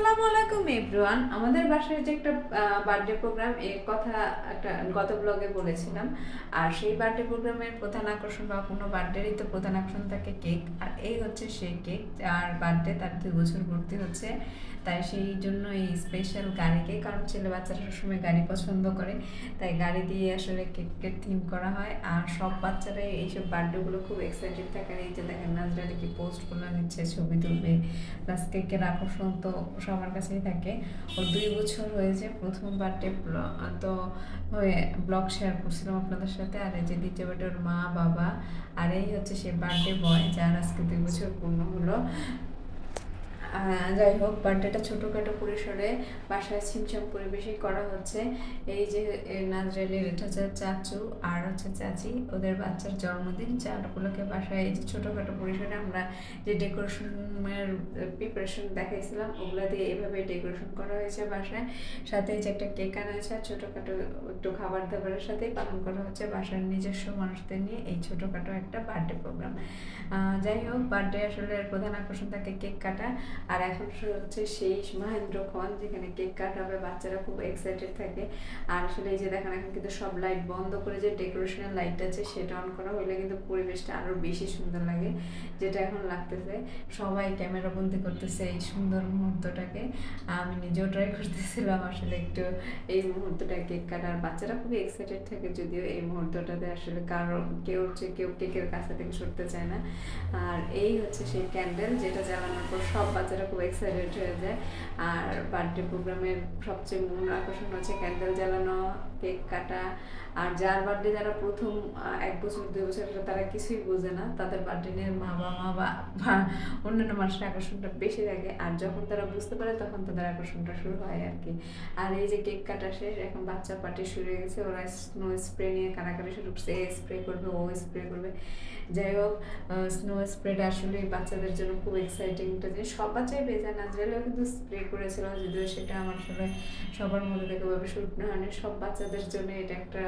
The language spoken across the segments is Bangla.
আসসালামু আলাইকুম, এভরিওয়ান। আমাদের বাসায় যে একটা বার্থডে প্রোগ্রাম, এর কথা একটা গত ব্লগে বলেছিলাম। আর সেই বার্থডে প্রোগ্রামের প্রধান আকর্ষণ বা কোনো বার্থডেরই তো প্রধান আকর্ষণ থাকে কেক। আর এই হচ্ছে সেই কেক আর বার্থডে তার দুই বছর ভর্তি হচ্ছে। তাই সেই জন্য এই স্পেশাল গাড়িকে কারণ ছেলে বাচ্চারা সবসময় গাড়ি পছন্দ করে। তাই গাড়ি দিয়ে আসলে কেকের থিম করা হয়। আর সব বাচ্চারাই এইসব বার্থডেগুলো খুব এক্সাইটেড থাকে এই যে দেখেন নাজরালি কি পোস্টগুলো নিচ্ছে ছবি তুলবে। প্লাস কেকের আকর্ষণ তো সবার কাছেই থাকে। ওর দুই বছর হয়েছে, প্রথম বার্থডে তো হয়ে ব্লগ শেয়ার করছিলাম আপনাদের সাথে। আর এই যে দ্বিতীয় বার্থডে ওর মা, বাবা, আর এই হচ্ছে সে বার্থডে বয়, যার আজকে দুই বছর পূর্ণ হলো। যাই হোক বার্থডেটা ছোটোখাটো পরিসরে বাসায় ছিমছাম পরিবেশে করা হচ্ছে। এই যে নাজরালির এটা হচ্ছে চাচু আর হচ্ছে চাচি, ওদের বাচ্চার জন্মদিন। উপলক্ষে বাসায়, এই যে ছোটোখাটো পরিসরে আমরা যে ডেকোরেশনের প্রিপারেশন দেখাইছিলাম, ওগুলো দিয়ে এভাবে ডেকোরেশন করা হয়েছে বাসায়। সাথে যে একটা কেক আনা হয়েছে, আর ছোটোখাটো একটু খাবার দাবারের সাথেই পালন করা হচ্ছে বাসার নিজস্ব মানুষদের নিয়ে এই ছোটোখাটো একটা বার্থডে প্রোগ্রাম যাই হোক বার্থডে আসলে প্রধান আকর্ষণ থাকে কেক কাটা। আর এখন হচ্ছে সেই মহেন্দ্রক্ষণ যেখানে কেক কাটাবে বাচ্চারা খুব এক্সাইটেড থাকে। আর আসলে এই যে দেখেন, এখন কিন্তু সব লাইট বন্ধ করে যে ডেকোরেশনের লাইটটা আছে, সেটা অন করা হলে কিন্তু পরিবেশটা আরও বেশি সুন্দর লাগে, যেটা এখন লাগতেছে। সবাই ক্যামেরা বন্দি করতেছে এই সুন্দর মুহূর্তটাকে। আমি নিজেও ট্রাই করতেছিলাম আসলে একটু এই মুহূর্তটা কেক কাটার। বাচ্চারা খুবই এক্সাইটেড থাকে, যদিও এই মুহূর্তটাতে আসলে কারও কেউ হচ্ছে কেউ কেকের কাছে থেকে সরতে চায় না। আর এই হচ্ছে সেই ক্যান্ডেল যেটা জ্বালানোর পর সব বাচ্চারা খুব এক্সাইটেড হয়ে যায়। আর বার্থডে প্রোগ্রামের সবচেয়ে মূল আকর্ষণ হচ্ছে ক্যান্ডেল জ্বালানো কেক কাটা। আর যার বার্থডে যারা প্রথম এক বছর, দুই বছর তারা কিছুই বোঝে না। তাদের বার্থডে নিয়ে মা বাবা বা অন্যান্য মানুষের আকর্ষণটা বেশি থাকে। আর যখন তারা বুঝতে পারে, তখন তাদের আকর্ষণটা শুরু হয় আর কি। আর এই যে কেক কাটা শেষ, এখন বাচ্চা পার্টি শুরু হয়ে গেছে। ওরা স্নো স্প্রে নিয়ে কানাকাটি শুরু করছে। এ স্প্রে করবে, ও স্প্রে করবে। যাই হোক স্নো স্প্রেটা আসলে বাচ্চাদের জন্য খুব এক্সাইটিং একটা জিনিস। সব বাচ্চাই বেজা নাজরালেও কিন্তু স্প্রে করেছিল, যদিও সেটা আমার আসলে সবার মধ্যে থেকে ওভাবে শুট না হয় সব বাচ্চাদের জন্য এটা একটা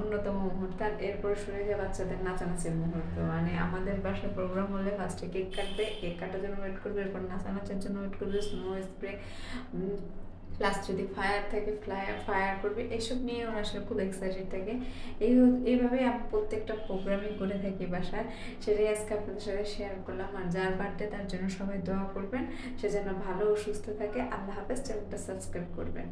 অন্যতম মুহূর্ত। আর এরপর শুনে যে যায় বাচ্চাদের নাচানাচির মুহূর্ত মানে আমাদের বাসায় প্রোগ্রাম হলে ফার্স্টে কেক কাটবে কেক কাটার জন্য ওয়েট করবে, এরপর নাচানাচের জন্য ওয়েট করবে স্নো স্প্রে প্লাস যদি ফায়ার থাকে ফ্লায়ার ফায়ার করবে, এসব নিয়ে ওরা আসলে খুব এক্সাইটেড থাকে। এই এইভাবে আমি প্রত্যেকটা প্রোগ্রামই করে থাকি বাসায়। সেটাই আজকে আপনাদের সাথে শেয়ার করলাম। আর যার বার্থডে তার জন্য সবাই দোয়া করবেন। সে যেন ভালো ও সুস্থ থাকে। আল্লাহ হাফেজ। চ্যানেলটা সাবস্ক্রাইব করবেন।